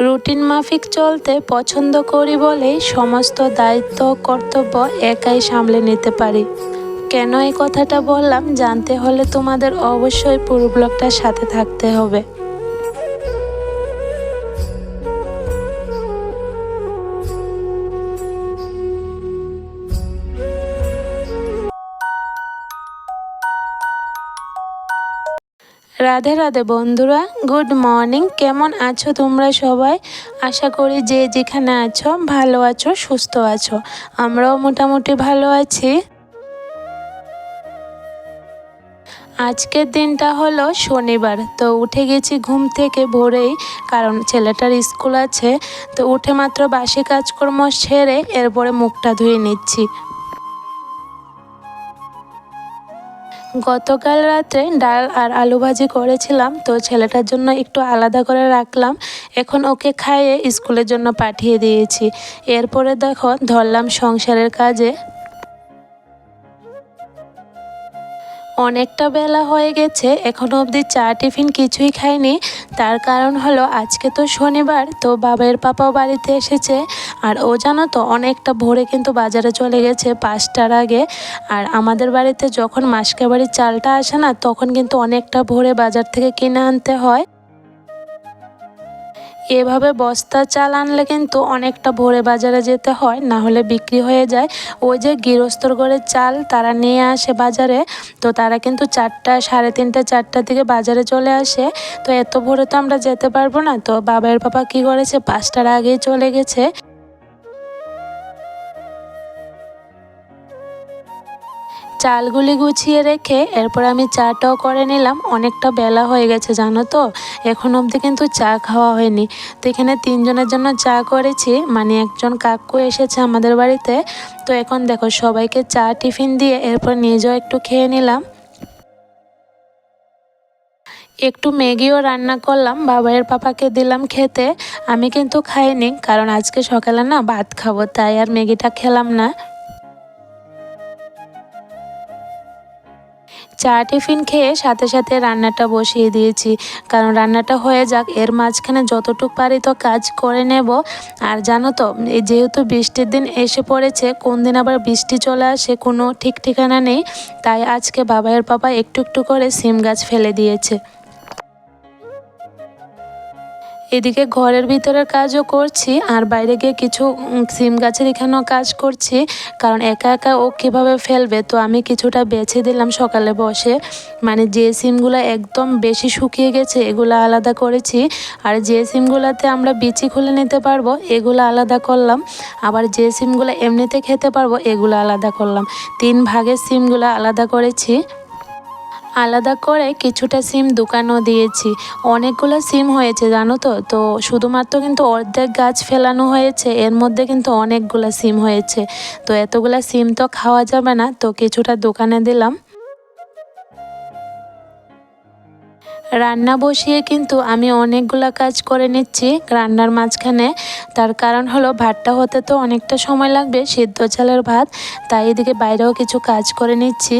Routine মাফিক চলতে পছন্দ করি বলেই সমস্ত দায়িত্ব, কর্তব্য একাই সামলে নিতে পারি। কেন এই কথাটা বললাম জানতে হলে তোমাদের অবশ্যই পুরো ব্লগটার সাথে থাকতে হবে। রাধে রাধে বন্ধুরা, গুড মর্নিং। কেমন আছো তোমরা সবাই? আশা করি যে যেখানে আছো, ভালো আছো, সুস্থ আছো। আমরাও মোটামুটি ভালো আছি। আজকের দিনটা হলো শনিবার, তো উঠে গেছি ঘুম থেকে ভোরেই, কারণ ছেলেটার স্কুল আছে। তো উঠে মাত্র বাসি কাজকর্ম সেরে এরপরে মুখটা ধুয়ে নিচ্ছি। গতকাল রাত্রে ডাল আর আলু ভাজি করেছিলাম, তো ছেলেটার জন্য একটু আলাদা করে রাখলাম। এখন ওকে খাইয়ে স্কুলের জন্য পাঠিয়ে দিয়েছি। এরপরে দেখো, ধরলাম সংসারের কাজে অনেকটা বেলা হয়ে গেছে এখনও অবধি চা টিফিন কিছুই খাইনি। তার কারণ হলো, আজকে তো শনিবার, তো বাবার পাপাও বাড়িতে এসেছে। আর ও জানো তো, অনেকটা ভোরে কিন্তু বাজারে চলে গেছে পাঁচটার আগে। আর আমাদের বাড়িতে যখন মাসকে বাড়ির চালটা আসে না, তখন কিন্তু অনেকটা ভোরে বাজার থেকে কিনে আনতে হয়। এভাবে বস্তা চাল আনলে কিন্তু অনেকটা ভোরে বাজারে যেতে হয়, না হলে বিক্রি হয়ে যায়। ওই যে গৃহস্থর ঘরে চাল তারা নিয়ে আসে বাজারে, তো তারা কিন্তু চারটা, সাড়ে তিনটা চারটার দিকে বাজারে চলে আসে। তো এত ভোরে তো আমরা যেতে পারব না, তো বাবার পাপা কি করেছে? পাঁচটার আগেই চলে গেছে। চালগুলি গুছিয়ে রেখে এরপর আমি চাটাও করে নিলাম। অনেকটা বেলা হয়ে গেছে, জানো তো? এখন অবধি কিন্তু চা খাওয়া হয়নি। তো এখানে তিনজনের জন্য চা করেছি। মানে একজন কাকু এসেছে আমাদের বাড়িতে। তো এখন দেখো, সবাইকে চা টিফিন দিয়ে এরপর নিজেও একটু খেয়ে নিলাম। একটু ম্যাগিও রান্না করলাম বাবাইয়ের পাপাকে দিলাম খেতে। আমি কিন্তু খাইনি, কারণ আজকে সকালে না ভাত খাব, তাই আর ম্যাগিটা খেলাম না। চা টিফিন খেয়ে সাথে সাথে রান্নাটা বসিয়ে দিয়েছি। কারণ রান্নাটা হয়ে যাক, এর মাঝখানে যতটুক পারি তো কাজ করে নেব। আর জানো তো যেহেতু বৃষ্টির দিন এসে পড়েছে, কোন দিন আবার বৃষ্টি চলে আসে কোনো ঠিক ঠিকানা নেই। তাই আজকে বাবাইয়ের পাপা একটু একটু করে সিম গাছ ফেলে দিয়েছে। এদিকে ঘরের ভিতরের কাজও করছি, আর বাইরে গিয়ে কিছু সিম গাছের এখানেও কাজ করছি, কারণ একা একা ও কীভাবে ফেলবে? তো আমি কিছুটা বেছে দিলাম সকালে বসে। মানে যে সিমগুলো একদম বেশি শুকিয়ে গেছে, এগুলো আলাদা করেছি। আর যে সিমগুলোতে আমরা বিচি খুলে নিতে পারব, এগুলো আলাদা করলাম। আবার যে সিমগুলো এমনিতে খেতে পারব, এগুলো আলাদা করলাম। তিন ভাগের সিমগুলো আলাদা করেছি। আলাদা করে কিছুটা সিম দোকানও দিয়েছি। অনেকগুলো সিম হয়েছে, জানো তো? তো শুধুমাত্র কিন্তু অর্ধেক গাছ ফেলানো হয়েছে, এর মধ্যে কিন্তু অনেকগুলো সিম হয়েছে। তো এতগুলো সিম তো খাওয়া যাবে না, তো কিছুটা দোকানে দিলাম। রান্না বসিয়ে কিন্তু আমি অনেকগুলো কাজ করে নিচ্ছি রান্নার মাঝখানে। তার কারণ হলো ভাতটা হতে তো অনেকটা সময় লাগবে, সিদ্ধ চালের ভাত। তাই এদিকে বাইরেও কিছু কাজ করে নিচ্ছি।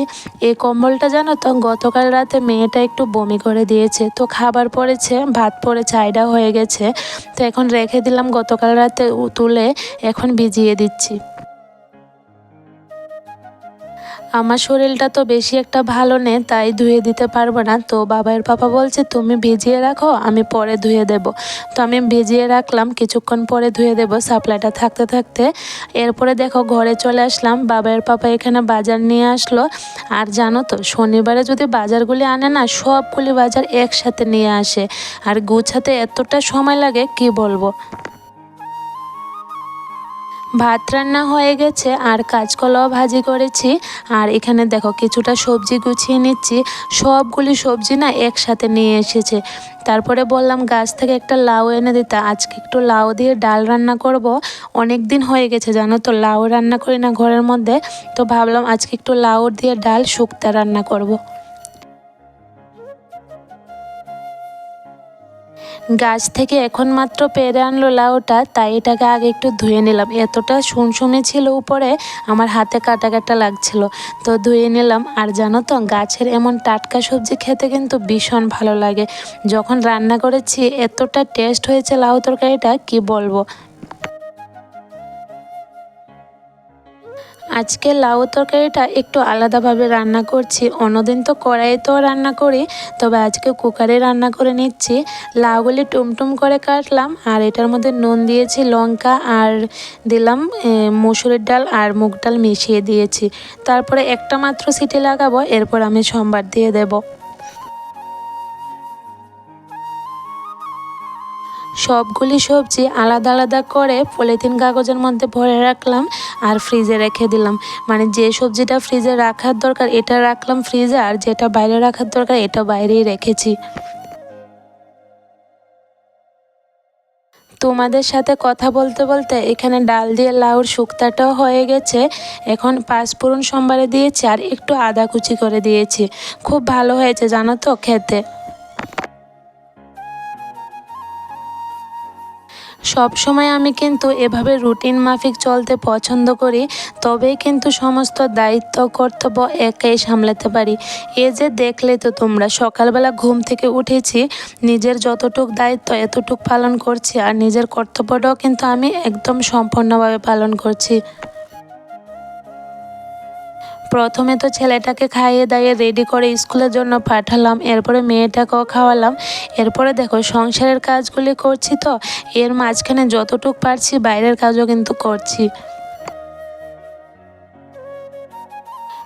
এই কম্বলটা জানো তো, গতকাল রাতে মেয়েটা একটু বমি করে দিয়েছে। তো খাবার পড়েছে, ভাত পড়েছে, আইডা হয়ে গেছে। তো এখন রেখে দিলাম গতকাল রাতে তুলে, এখন ভিজিয়ে দিচ্ছি। আমার শরীরটা তো বেশি একটা ভালো নেই, তাই ধুয়ে দিতে পারব না। তো বাবার পাপা বলছে, তুমি ভিজিয়ে রাখো, আমি পরে ধুয়ে দেব। তো আমি ভিজিয়ে রাখলাম, কিছুক্ষণ পরে ধুয়ে দেব। সাপ্লাইটা থাকতে থাকতে এরপরে দেখো ঘরে চলে আসলাম। বাবার পাপা এখানে বাজার নিয়ে আসলো। আর জানো তো, শনিবারে যদি বাজারগুলি আনে না, সবগুলি বাজার একসাথে নিয়ে আসে। আর গুছাতে এতটা সময় লাগে, কি বলব? ভাত রান্না হয়ে গেছে, আর কাঁচকলাও ভাজি করেছি। আর এখানে দেখো কিছুটা সবজি গুছিয়ে নিচ্ছি। সবগুলি সবজি না একসাথে নিয়ে এসেছে। তারপরে বললাম, গাছ থেকে একটা লাউ এনে দিতে। আজকে একটু লাউ দিয়ে ডাল রান্না করব। অনেক দিন হয়ে গেছে, জানো তো, লাউ রান্না করি না ঘরের মধ্যে। তো ভাবলাম আজকে একটু লাউ দিয়ে ডাল শুক্তা রান্না করব। গাছ থেকে এখন মাত্র পেরে আনলো লাউটা, তাই এটাকে আগে একটু ধুয়ে নিলাম। এতটা শুনশুনে ছিল উপরে, আমার হাতে কাটা কাটা লাগছিল। তো ধুয়ে নিলাম, আর জানো তো, গাছের এমন টাটকা সবজি খেতে কিন্তু ভীষণ ভালো লাগে। যখন রান্না করেছি, এতটা টেস্ট হয়েছে লাউ তরকারিটা, কি বলব? আজকে লাউ তরকারিটা একটু আলাদাভাবে রান্না করছি। অন্যদিন তো কড়াইতেও রান্না করি, তবে আজকে কুকারে রান্না করে নিচ্ছি। লাউগুলি টুমটুম করে কাটলাম, আর এটার মধ্যে নুন দিয়েছি, লঙ্কা, আর দিলাম মুসুরের ডাল আর মুগ ডাল মিশিয়ে দিয়েছি। তারপরে একটা মাত্র সিটি লাগাবো, এরপর আমি সোমবার দিয়ে দেবো। সবগুলি সবজি আলাদা আলাদা করে পলিথিন কাগজের মধ্যে ভরে রাখলাম আর ফ্রিজে রেখে দিলাম। মানে যে সবজিটা ফ্রিজে রাখার দরকার, এটা রাখলাম ফ্রিজে আর যেটা বাইরে রাখার দরকার, এটা বাইরেই রেখেছি। তোমাদের সাথে কথা বলতে বলতে এখানে ডাল দিয়ে লাউর শুক্তাটাও হয়ে গেছে। এখন পাঁচফোড়ন সোমবারে দিয়েছি আর একটু আদা কুচি করে দিয়েছি। খুব ভালো হয়েছে, জানো তো খেতে। সব সময় আমি কিন্তু এভাবে রুটিন মাফিক চলতে পছন্দ করি, তবেই কিন্তু সমস্ত দায়িত্ব, কর্তব্য একাই সামলাতে পারি। এ যে দেখলে তো তোমরা, সকালবেলা ঘুম থেকে উঠেছি, নিজের যতটুক দায়িত্ব এতটুক পালন করছি, আর নিজের কর্তব্যটাও কিন্তু আমি একদম সম্পূর্ণভাবে পালন করছি। প্রথমে তো ছেলেটাকে খাইয়ে দাইয়ে রেডি করে স্কুলের জন্য পাঠালাম, এরপরে মেয়েটাকেও খাওয়ালাম। এরপরে দেখো সংসারের কাজগুলি করছি তো, এর মাঝখানে যতটুক পারছি বাইরের কাজও কিন্তু করছি।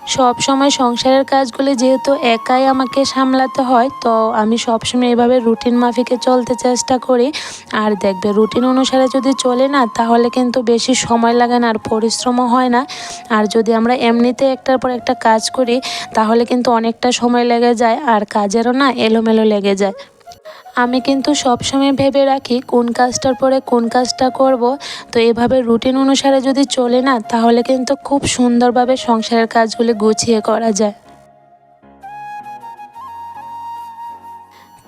সব সময় সংসারের কাজগুলি যেহেতু একাই আমাকে সামলাতে হয়, তো আমি সবসময় এভাবে রুটিন মাফিকে চলতে চেষ্টা করি। আর দেখবে রুটিন অনুসারে যদি চলে না, তাহলে কিন্তু বেশি সময় লাগে না আর পরিশ্রমও হয় না। আর যদি আমরা এমনিতে একটার পর একটা কাজ করি, তাহলে কিন্তু অনেকটা সময় লেগে যায় আর কাজেরও না এলোমেলো লেগে যায়। আমি কিন্তু সবসময় ভেবে রাখি কোন কাজটার পরে কোন কাজটা করব। তো এভাবে রুটিন অনুসারে যদি চলে না, তাহলে কিন্তু খুব সুন্দরভাবে সংসারের কাজগুলি গুছিয়ে করা যায়।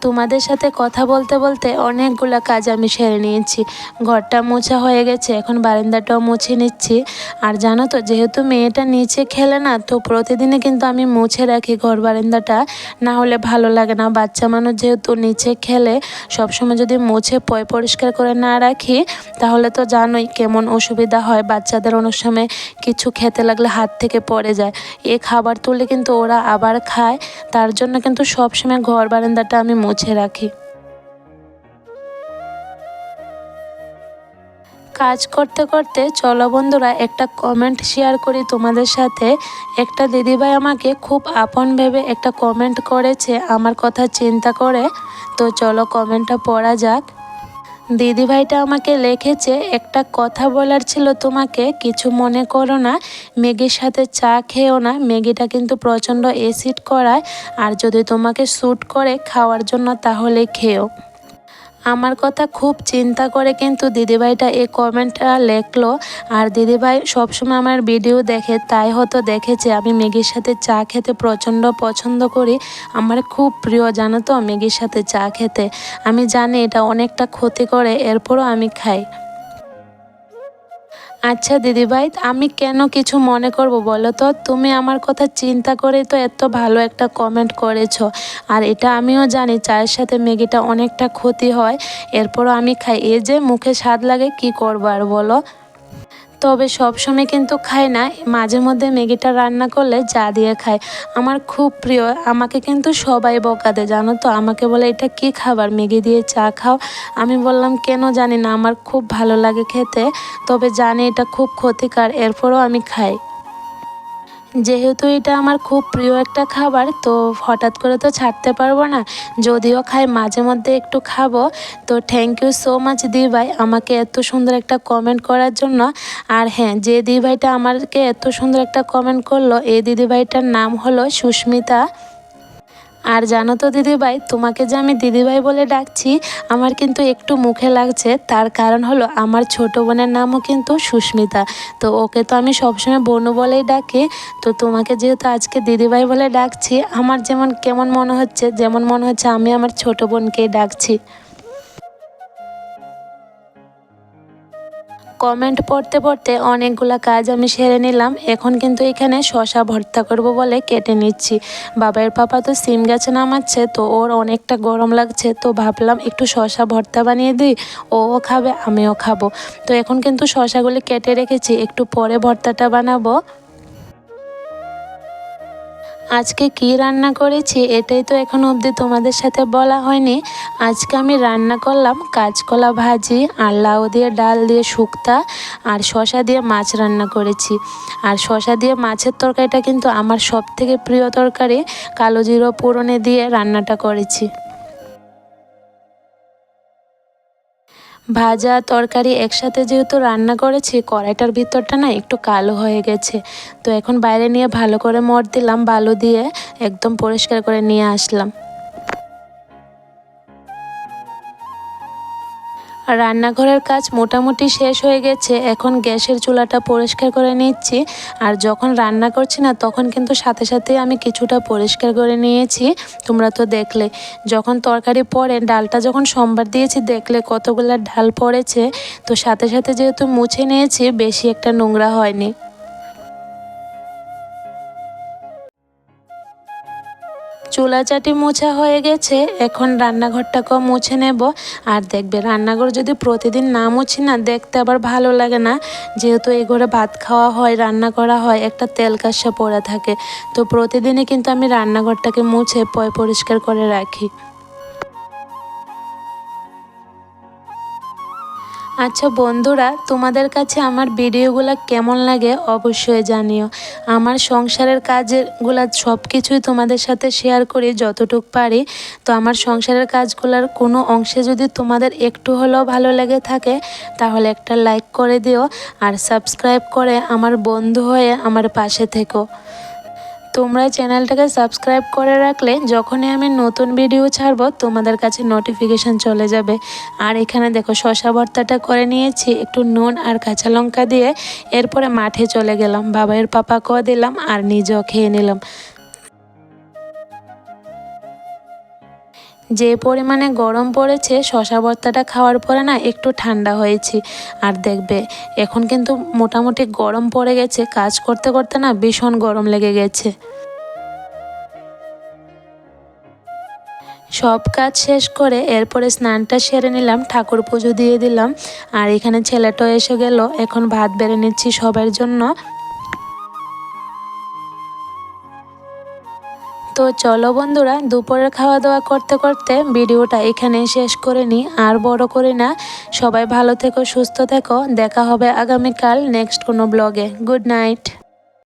তোমাদের সাথে কথা বলতে বলতে অনেকগুলো কাজ আমি সেরে নিয়েছি। ঘরটা মোছা হয়ে গেছে, এখন বারান্দাটাও মুছে নিচ্ছি। আর জানো তো, যেহেতু মেয়েটা নিচে খেলে না, তো প্রতিদিনে কিন্তু আমি মুছে রাখি ঘর বারান্দাটা। না হলে ভালো লাগে না। বাচ্চা মানুষ যেহেতু নিচে খেলে, সবসময় যদি মুছে পয় পরিষ্কার করে না রাখি, তাহলে তো জানোই কেমন অসুবিধা হয়। বাচ্চাদের অনেক সময় কিছু খেতে লাগলে হাত থেকে পড়ে যায়। এ খাবার তুলে কিন্তু ওরা আবার খায়। তার জন্য কিন্তু সবসময় ঘর বারান্দাটা আমি মুছে রাখি। কাজ করতে করতে চলো বন্ধুরা, একটা কমেন্ট শেয়ার করি তোমাদের সাথে। একটা দিদিভাই আমাকে খুব আপন ভেবে একটা কমেন্ট করেছে, আমার কথা চিন্তা করে। তো চলো কমেন্টটা পড়া যাক। দিদিভাইটা আমাকে লিখেছে, একটা কথা বলার ছিল তোমাকে, কিছু মনে করো না। ম্যাগির সাথে চা খেও না। ম্যাগিটা কিন্তু প্রচণ্ড অ্যাসিড করায়। আর যদি তোমাকে শ্যুট করে খাওয়ার জন্য তাহলে খেও। আমার কথা খুব চিন্তা করে কিন্তু দিদিভাইটা এই কমেন্টটা লেখলো। আর দিদিভাই সবসময় আমার ভিডিও দেখে, তাই হয়তো দেখেছে। আমি ম্যাগির সাথে চা খেতে প্রচণ্ড পছন্দ করি। আমার খুব প্রিয়, জানো তো, ম্যাগির সাথে চা খেতে। আমি জানি এটা অনেকটা ক্ষতি করে, এরপরও আমি খাই। আচ্ছা দিদিভাই, আমি কেন কিছু মনে করব বলো তো? তুমি আমার কথা চিন্তা করে তো এত ভালো একটা কমেন্ট করেছ। আর এটা আমিও জানি চায়ের সাথে ম্যাগিটা অনেকটা ক্ষতি হয়। এরপরও আমি খাই। এ যে মুখে স্বাদ লাগে কি করব আর বলো? তবে সব সময় কিন্তু খাই না। মাঝে মধ্যে ম্যাগিটা রান্না করলে যা দিয়ে খায়। আমার খুব প্রিয়। আমাকে কিন্তু সবাই বকা দেয়। জানো তো, আমাকে বলে, এটা কি খাবার? ম্যাগি দিয়ে চা খাও। আমি বললাম, কেন জানি না, আমার খুব ভালো লাগে খেতে। তবে জানি এটা খুব ক্ষতিকার। এরপরও আমি খাই। যেহেতু এটা আমার খুব প্রিয় একটা খাবার, তো হঠাৎ করে তো ছাড়তে পারব না। যদিও খাই, মাঝে মধ্যে একটু খাব। তো থ্যাংক ইউ সো মাচ দি ভাই আমাকে এত সুন্দর একটা কমেন্ট করার জন্য। আর হ্যাঁ যে দিদিভাইটা আমাকে এত সুন্দর একটা কমেন্ট করল, এই দিদিভাইটার নাম হলো সুস্মিতা। আর জানো তো দিদিভাই, তোমাকে যে আমি দিদিভাই বলে ডাকছি, আমার কিন্তু একটু মুখে লাগছে। তার কারণ হলো আমার ছোট বোনের নামও কিন্তু সুস্মিতা। তো ওকে তো আমি সবসময় বনু বলেই ডাকি। তো তোমাকে যেহেতু আজকে দিদিভাই বলে ডাকছি, আমার যেমন কেমন মনে হচ্ছে, যেমন মনে হচ্ছে আমি আমার ছোট বোনকেই ডাকছি। কমেন্ট পড়তে পড়তে অনেকগুলো কাজ আমি সেরে নিলাম। এখন কিন্তু এখানে শশা ভর্তা করব বলে কেটে নিচ্ছি। বাবার পাপা তো সিম গাছে নামাচ্ছে, তো ওর অনেকটা গরম লাগছে, তো ভাবলাম একটু শশা ভর্তা বানিয়ে দিই ও খাবে, আমিও খাব। তো এখন কিন্তু শশাগুলি কেটে রেখেছি, একটু পরে ভর্তাটা বানাবো। আজকে কি রান্না করেছি এটাই তো এখন অবধি তোমাদের সাথে বলা হয়নি। আজকে আমি রান্না করলাম কাঁচকলা ভাজি আর লাউ দিয়ে ডাল দিয়ে শুক্তা আর শশা দিয়ে মাছ রান্না করেছি। আর শশা দিয়ে মাছের তরকারিটা কিন্তু আমার সব থেকে প্রিয় তরকারি। কালো জিরো পোড়নে দিয়ে রান্নাটা করেছি। ভাজা তরকারি একসাথে যেহেতু রান্না করেছি, কড়াইটার ভিতরটা না একটু কালো হয়ে গেছে। তো এখন বাইরে নিয়ে ভালো করে মর দিলাম, বালু দিয়ে একদম পরিষ্কার করে নিয়ে আসলাম। রান্নাঘরের কাজ মোটামুটি শেষ হয়ে গেছে, এখন গ্যাসের চুলাটা পরিষ্কার করে নিচ্ছি। আর যখন রান্না করছি না, তখন কিন্তু সাথে সাথে আমি কিছুটা পরিষ্কার করে নিয়েছি, তোমরা তো দেখলে। যখন তরকারি পরে ডালটা যখন সোমবার দিয়েছি, দেখলে কতগুলো ডাল পড়েছে। তো সাথে সাথে যেহেতু মুছে নিয়েছি, বেশি একটা নোংরা হয়নি। চুলা চাটি মোছা হয়ে গেছে, এখন রান্নাঘরটাকেও মুছে নেব। আর দেখবে রান্নাঘর যদি প্রতিদিন না মুছি না, দেখতে আবার ভালো লাগে না। যেহেতু এই ঘরে ভাত খাওয়া হয়, রান্না করা হয়, একটা তেল কাশা পড়ে থাকে। তো প্রতিদিনই কিন্তু আমি রান্নাঘরটাকে মুছে পয় পরিষ্কার করে রাখি। আচ্ছা বন্ধুরা, তোমাদের কাছে আমার ভিডিওগুলো কেমন লাগে অবশ্যই জানিও। আমার সংসারের কাজেরগুলো সব কিছুই তোমাদের সাথে শেয়ার করি যতটুক পারি। তো আমার সংসারের কাজগুলোর কোনো অংশে যদি তোমাদের একটু হলেও ভালো লেগে থাকে, তাহলে একটা লাইক করে দিও আর সাবস্ক্রাইব করে আমার বন্ধু হয়ে আমার পাশে থেকো। তোমরা চ্যানেলটাকে সাবস্ক্রাইব করে রাখলে যখনই আমি নতুন ভিডিও ছাড়বো, তোমাদের কাছে নোটিফিকেশান চলে যাবে। আর এখানে দেখো শশা ভর্তাটা করে নিয়েছি, একটু নুন আর কাঁচা লঙ্কা দিয়ে। এরপরে মাঠে চলে গেলাম, বাবাইয়ের পাপাকেও দিলাম আর নিজেও খেয়ে নিলাম। যে পরিমাণে গরম পড়েছে শশা ভর্তাটা খাওয়ার পরে না একটু ঠান্ডা হয়েছি। আর দেখবে, এখন কিন্তু মোটামুটি গরম পড়ে গেছে, কাজ করতে করতে না ভীষণ গরম লেগে গেছে। সব কাজ শেষ করে এরপরে স্নানটা সেরে নিলাম, ঠাকুর পুজো দিয়ে দিলাম। আর এখানে ছেলেটাও এসে গেল, এখন ভাত বেড়ে নিচ্ছি সবার জন্য। তো চলো বন্ধুরা, দুপুরের খাওয়া দাওয়া করতে করতে ভিডিওটা এখানে শেষ করে নিই। আর বড় করি না, সবাই ভালো থেকো, সুস্থ থেকো। দেখা হবে আগামীকাল নেক্সট কোনো ব্লগে গুড নাইট